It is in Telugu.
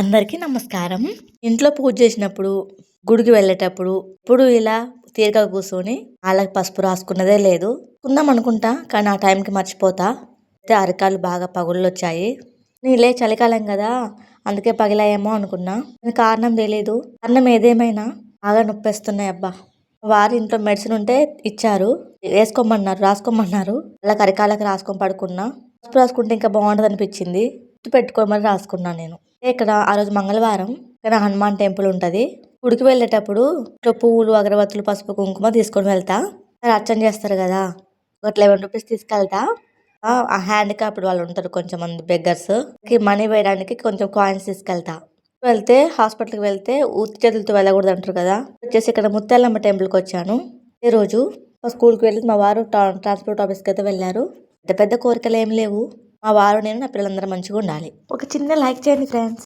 అందరికీ నమస్కారం. ఇంట్లో పూజ చేసినప్పుడు గుడికి వెళ్ళేటప్పుడు ఇప్పుడు ఇలా తీరిక కూర్చొని వాళ్ళకి పసుపు రాసుకున్నదే లేదు. కుందాం అనుకుంటా కానీ ఆ టైంకి మర్చిపోతా. అయితే అరకాలు బాగా పగుళ్ళు వచ్చాయి నీలే చలికాలం కదా అందుకే పగిలాయేమో అనుకున్నా. కారణం తెలియదు కారణం ఏదేమైనా బాగా నొప్పేస్తున్నాయి అబ్బా. వారు ఇంట్లో మెడిసిన్ ఉంటే ఇచ్చారు. వేసుకోమన్నారు రాసుకోమన్నారు. అలా కరికాలకు రాసుకొని పడుకున్నా. పసుపు రాసుకుంటే ఇంకా బాగుంటుంది అనిపించింది గుర్తు పెట్టుకోమని రాసుకున్నాను నేను. ఇక్కడ ఆ రోజు మంగళవారం ఇక్కడ హనుమాన్ టెంపుల్ ఉంటుంది. గుడికి వెళ్ళేటప్పుడు ఇట్లా పువ్వులు అగరబత్తులు పసుపు కుంకుమ తీసుకొని వెళ్తా. మరి అర్చన చేస్తారు కదా. ఒక లెవెన్ రూపీస్ తీసుకెళ్తా. ఆ, హ్యాండ్ క్యాప్డ్ వాళ్ళు ఉంటారు కొంచెం మంది బెగ్గర్స్ మనీ వేయడానికి కొంచెం కాయిన్స్ తీసుకెళ్తా. వెళ్తే హాస్పిటల్కి వెళ్తే ఉత్తి చేతులతో వెళ్ళకూడదు అంటారు కదా. వచ్చేసి ఇక్కడ ముత్యాలమ్మ టెంపుల్కి వచ్చాను. ఈ రోజు మా స్కూల్కి వెళ్ళి మా వారు ట్రాన్స్పోర్ట్ ఆఫీస్కి అయితే వెళ్ళారు. పెద్ద పెద్ద కోరికలు ఏం లేవు. మా వారు నేను నా పిల్లలందరూ మంచిగా ఉండాలి. ఒక చిన్న లైక్ చేయండి ఫ్రెండ్స్.